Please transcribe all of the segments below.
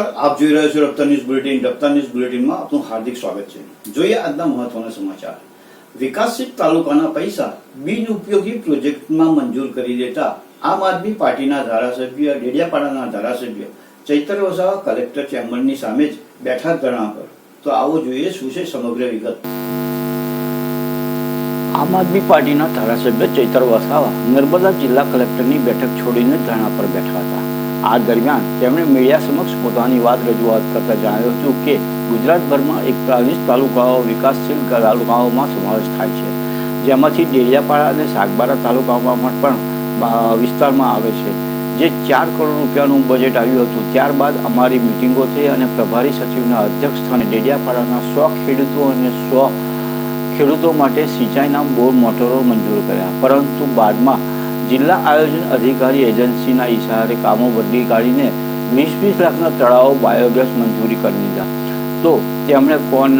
નમસ્કાર. આપ જોઈ રહ્યા છો Raftaar news bulletin. Raftaar news બુલેટિનમાં આપનું હાર્દિક સ્વાગત છે. જોઈએ આજના મહત્વના સમાચાર. વિકાસિત તાલુકાના પૈસા બિનઉપયોગી પ્રોજેક્ટમાં મંજૂર કરી દેતા આમ આદમી પાર્ટીના ધારાસભ્ય, ડેડિયાપાડાના ધારાસભ્ય, ચૈતર વસાવા કલેક્ટર ચેમ્બરની સામે જ બેઠા ધરણા પર. તો આવો જોઈએ શું છે સમગ્ર વિગત. આમ આદમી પાર્ટીના ધારાસભ્ય ચૈતર વસાવા નર્મદા જિલ્લા કલેક્ટરની બેઠક છોડીને ધરણા પર બેઠા હતા. આ દરમિયાન તેમણે મીડિયા સમક્ષ પોતાની વાત રજૂઆત કરતા જણાવ્યું હતું કે ગુજરાતભરમાં એકતાલીસ તાલુકાઓ વિકાસશીલ તાલુકાઓમાં સમાવેશ થાય છે. જેમાંથી ડેડિયાપાડા અને સાગબારા તાલુકાઓમાં પણ વિસ્તારમાં આવે છે. જે ચાર કરોડ રૂપિયાનું બજેટ આવ્યું હતું, ત્યારબાદ અમારી મિટિંગો થઈ અને પ્રભારી સચિવના અધ્યક્ષ સ્થાને ડેડિયાપાડાના સો ખેડૂતો અને સો ખેડૂતો માટે સિંચાઈના બોર મોટરો મંજૂર કર્યા. પરંતુ બાદમાં જિલ્લા આયોજન અધિકારી એજન્સીના ઇશારે કામો બદલી કાઢીને વીસ વીસ લાખના તળાવો બાયોગેસ મંજૂરી કરી દીધા. તો તેમણે કોણ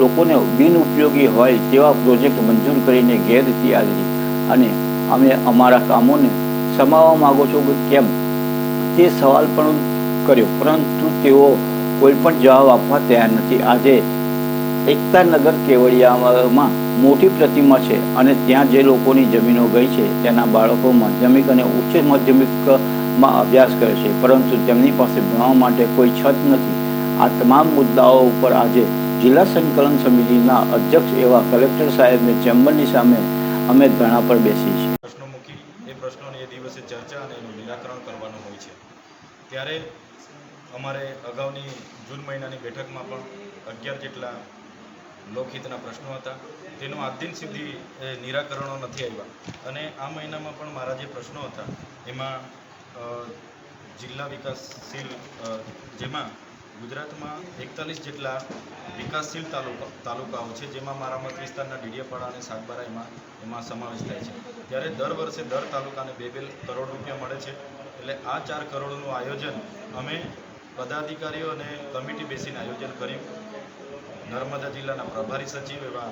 લોકોને બિનઉપયોગી હોય તેવા પ્રોજેક્ટ મંજૂર કરીને ગેરરીતિ આદરી અને અમે અમારા કામોને સમાવવા માગો છો કેમ? તે સવાલ પણ કર્યો, પરંતુ તેઓ કોઈ પણ જવાબ આપવા તૈયાર નથી. આજે એકતાનગર કેવડિયામાં મોટી પ્રતિમા છે અને ત્યાં જે લોકોની જમીનો ગઈ છે તેના બાળકો માધ્યમિક અને ઉચ્ચ માધ્યમિકમાં અભ્યાસ કરે છે, પરંતુ તેમની પાસે ભણવા માટે કોઈ છત નથી. આ તમામ મુદ્દાઓ ઉપર આજે જિલ્લા સંકલન સમિતિના અધ્યક્ષ એવા કલેક્ટર સાહેબને ચેમ્બરની સામે અમે ધરણા પર બેસી છીએ. પ્રશ્નો મૂકી, એ પ્રશ્નોની એ દિવસે ચર્ચા અને એનું નિરાકરણ કરવાનું હોય છે. ત્યારે અમારે અગાઉની જૂન મહિનાની બેઠકમાં પણ અગિયાર જેટલા લોકહિતના પ્રશ્નો હતા. તેનું આજ દિન સુધી નિરાકરણો નથી આવ્યા. અને આ મહિનામાં પણ મારા જે પ્રશ્નો હતા, એમાં જિલ્લા વિકાસશીલ જેમાં ગુજરાતમાં એકતાલીસ જેટલા વિકાસશીલ તાલુકા, તાલુકાઓ છે, જેમાં મારા મત વિસ્તારના ડીડીયાપાડા અને સાગબારા એમાં એમાં સમાવેશ થાય છે. ત્યારે દર વર્ષે દર તાલુકાને બે બે કરોડ રૂપિયા મળે છે. એટલે આ ચાર કરોડનું આયોજન અમે પદાધિકારીઓ અને કમિટી બેસીને આયોજન કર્યું. નર્મદા જિલ્લાના પ્રભારી સચિવ એવા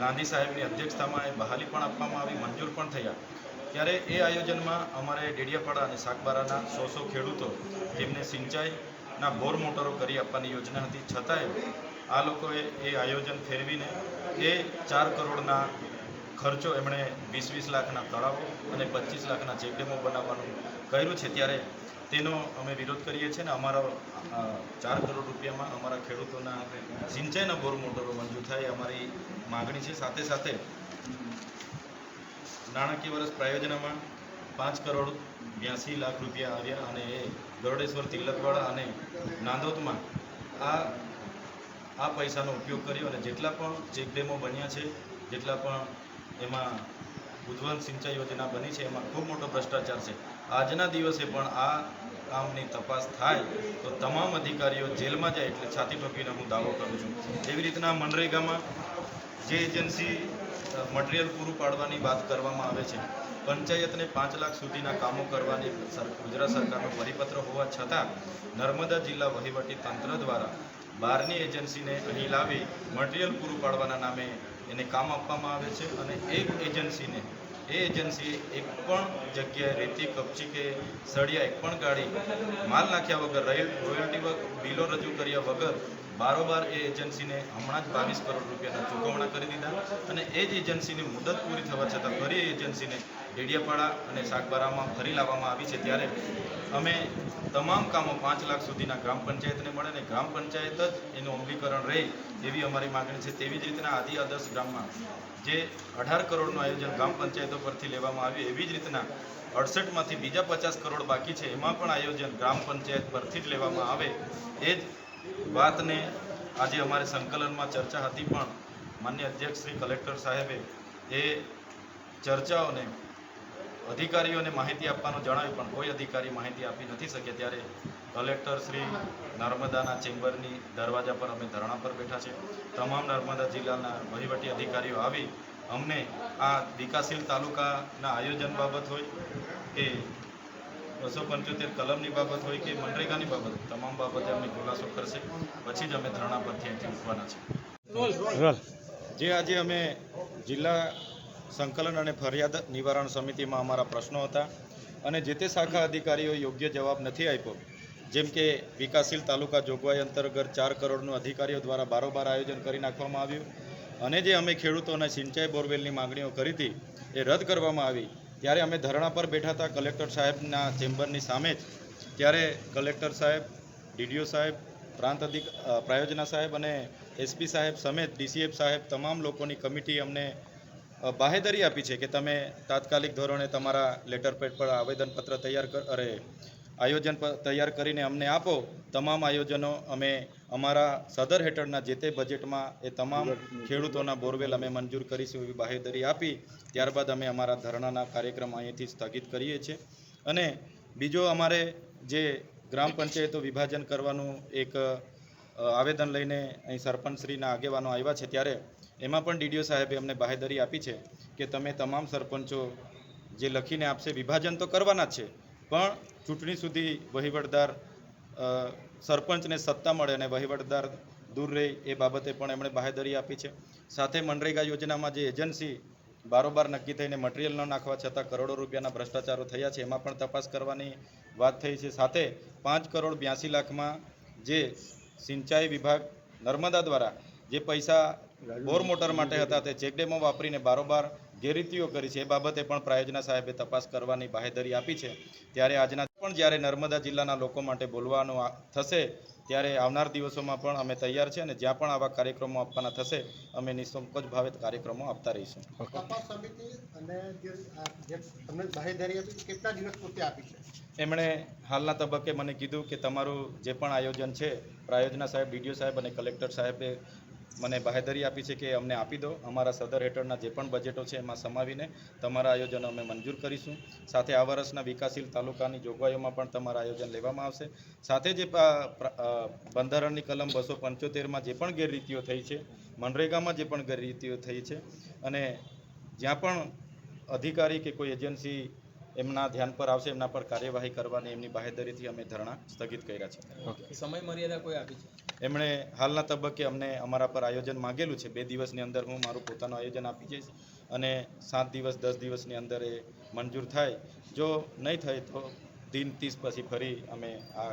ગાંધી સાહેબની અધ્યક્ષતામાં એ બહાલી પણ આપવામાં આવી, મંજૂર પણ થયા. ત્યારે એ આયોજનમાં અમારે ડેડિયાપાડા અને સાગબારાના સો સો ખેડૂતો તેમને સિંચાઈના બોર મોટરો કરી આપવાની યોજના હતી. છતાંય આ લોકોએ એ આયોજન ફેરવીને એ ચાર કરોડના ખર્ચો એમણે વીસ વીસ લાખના તળાવો અને પચીસ લાખના ચેકડેમો બનાવવાનું કર્યું છે ત્યારે તેનો અમે વિરોધ કરીએ છીએ ને અમારા ચાર કરોડ રૂપિયામાં અમારા ખેડૂતોના સિંચાઈના બોર મોટરો મંજૂર થાય અમારી માગણી છે. સાથે સાથે નાણાકીય વર્ષ પ્રાયોજનામાં પાંચ કરોડ બ્યાસી લાખ રૂપિયા આવ્યા અને એ ગરડેશ્વર તિલકવાડા અને નાંદોદમાં આ આ પૈસાનો ઉપયોગ કર્યો અને જેટલા પણ ચેકડેમો બન્યા છે, જેટલા પણ એમાં ઉજ્જવલ સિંચાઈ યોજના બની છે, એમાં ખૂબ મોટો ભ્રષ્ટાચાર છે. આજના દિવસે પણ આ કામની તપાસ થાય તો તમામ અધિકારીઓ જેલમાં જાય એટલે છાતી ઠોકીને હું દાવો કરું છું. એવી રીતના મનરેગામાં જે એજન્સી મટીરિયલ પૂરું પાડવાની વાત કરવામાં આવે છે, પંચાયતને પાંચ લાખ સુધીના કામો કરવાની ગુજરાત સરકારનો પરિપત્ર હોવા છતાં નર્મદા જિલ્લા વહીવટી તંત્ર દ્વારા બહારની એજન્સીને અહીં લાવી મટીરિયલ પૂરું પાડવાના નામે એને કામ આપવામાં આવે છે અને એક એજન્સીને એ એજન્સી એક પણ જગ્યાએ રેતી, કપચી કે સળિયા એક પણ ગાડી માલ નાખ્યા વગર, રોયલ, રોયલ્ટી બિલો રજૂ કર્યા વગર બારોબાર એ એજન્સીને હમણાં જ બાવીસ કરોડ રૂપિયાના ચૂકવણા કરી દીધા અને એ જ એજન્સીની મુદત પૂરી થવા છતાં ફરી એજન્સીને ડેડિયાપાડા અને શાકબારામાં ફરી લાવવામાં આવી છે. ત્યારે અમે તમામ કામો પાંચ લાખ સુધીના ગ્રામ પંચાયતને મળે અને ગ્રામ પંચાયત જ એનું અમલીકરણ રહે એવી અમારી માગણી છે. તેવી જ રીતના આદિ આદર્શ ગ્રામમાં જે અઢાર કરોડનું આયોજન ગ્રામ પંચાયતો પરથી લેવામાં આવ્યું, એવી જ રીતના અડસઠમાંથી બીજા પચાસ કરોડ બાકી છે, એમાં પણ આયોજન ગ્રામ પંચાયત પરથી જ લેવામાં આવે. એ જ વાતને આજે અમારે સંકલનમાં ચર્ચા હતી પણ માન્ય અધ્યક્ષ શ્રી કલેક્ટર સાહેબે એ ચર્ચાઓને અધિકારીઓને માહિતી આપવાનું જણાવ્યું પણ કોઈ અધિકારી માહિતી આપી નથી શકે ત્યારે કલેક્ટર શ્રી નર્મદાના ચેમ્બરની દરવાજા પર અમે ધરણા પર બેઠા છે તમામ નર્મદા જિલ્લાના વહીવટી અધિકારીઓ આવી. અમને આ વિકાસશીલ તાલુકાના આયોજન બાબત હોય કે બસો પંચોતેર કલમની બાબત હોય કે મનરેગાની બાબત તમામ બાબતે અમને ખુલાસો કરશે. પછી જ અમે ધરણા પરથી અહીંથી ઉઠવાના છે જે આજે અમે જિલ્લા સંકલન અને ફરિયાદ નિવારણ સમિતિમાં અમારા પ્રશ્નો હતા અને જે તે શાખા અધિકારીઓ યોગ્ય જવાબ નથી આપ્યો, જેમ કે વિકાસશીલ તાલુકા જોગવાઈ અંતર્ગત ચાર કરોડનું અધિકારીઓ દ્વારા બારોબાર આયોજન કરી નાખવામાં આવ્યું અને જે અમે ખેડૂતોને સિંચાઈ બોરવેલની માંગણીઓ કરી હતી એ રદ કરવામાં આવી. ત્યારે અમે ધરણા પર બેઠા હતા કલેક્ટર સાહેબના ચેમ્બરની સામે જ. ત્યારે કલેક્ટર સાહેબ, ડીડીઓ સાહેબ, પ્રાંત અધિક પ્રાયોજના સાહેબ અને એસપી સાહેબ સમેત ડીસીએફ સાહેબ તમામ લોકોની કમિટી અમને બાહેધરી આપી છે કે તમે તાત્કાલિક ધોરણે તમારા લેટર પેડ પર આવેદનપત્ર તૈયાર કર, અરે, આયોજન તૈયાર કરીને અમને આપો. તમામ આયોજનો અમે અમારા સદર હેઠળના જે તે બજેટમાં એ તમામ ખેડૂતોના બોરવેલ અમે મંજૂર કરીશું એવી બાહેધરી આપી. ત્યારબાદ અમે અમારા ધરણાના કાર્યક્રમ અહીંથી સ્થગિત કરીએ છીએ. અને બીજો અમારે જે ગ્રામ પંચાયતો વિભાજન કરવાનું એક આવેદન લઈને અહીં સરપંચશ્રીના આગેવાનો આવ્યા છે ત્યારે એમાં પણ ડીડીઓ સાહેબે અમને બાહેધરી આપી છે કે તમે તમામ સરપંચો જે લખીને આપશે, વિભાજન તો કરવાના છે, પણ ચૂંટણી સુધી વહીવટદાર સરપંચને સત્તા મળે અને વહીવટદાર દૂર રહે એ બાબતે પણ એમણે બાહેધરી આપી છે. સાથે મનરેગા યોજનામાં જે એજન્સી બારોબાર નક્કી થઈને મટીરિયલ ન નાખવા છતાં કરોડો રૂપિયાના ભ્રષ્ટાચારો થયા છે, એમાં પણ તપાસ કરવાની વાત થઈ છે. સાથે પાંચ કરોડ બ્યાસી લાખમાં જે સિંચાઈ વિભાગ નર્મદા દ્વારા જે પૈસા બોર મોટર માટે હતા તે ચેકડેમો વાપરીને બારોબાર ગેરરીતિઓ કરી છે, એ બાબતે પણ પ્રાયોજના સાહેબે તપાસ કરવાની બાહેધરી આપી છે. ત્યારે આજના પણ જ્યારે નર્મદા જિલ્લાના લોકો માટે બોલવાનું થશે ત્યારે આવનાર દિવસોમાં પણ અમે તૈયાર છે અને જ્યાં પણ આવા કાર્યક્રમો આપવાના થશે અમે નિસંકોચ ભાવે કાર્યક્રમો આપતા રહીશું. એમણે હાલના તબક્કે મને કીધું કે તમારું જે પણ આયોજન છે પ્રાયોજના સાહેબ ડીડીઓ સાહેબ અને કલેક્ટર સાહેબે મને બાહેધરી આપી છે કે અમને આપી દો. અમારા સદર હેઠળના જે પણ બજેટો છે એમાં સમાવીને તમારા આયોજનો અમે મંજૂર કરીશું. સાથે આ વર્ષના વિકાસશીલ તાલુકાની જોગવાઈઓમાં પણ તમારા આયોજન લેવામાં આવશે. સાથે જે બંધારણની કલમ બસો પંચોતેરમાં જે પણ ગેરરીતિઓ થઈ છે, મનરેગામાં જે પણ ગેરરીતિઓ થઈ છે અને જ્યાં પણ અધિકારી કે કોઈ એજન્સી એમના ધ્યાન પર આવશે, એમના પર કાર્યવાહી કરવાની એમની બાહેધરીથી અમે ધરણા સ્થગિત કર્યા છે. સમય મર્યાદા કોઈ આપી છે? એમણે હાલના તબક્કે અમને અમારા પર આયોજન માંગેલું છે. બે દિવસની અંદર હું મારું પોતાનું આયોજન આપી જઈશ અને સાત દિવસ, દસ દિવસની અંદર એ મંજૂર થાય. જો નહીં થાય તો દિન ત્રીસ પછી ફરી અમે આ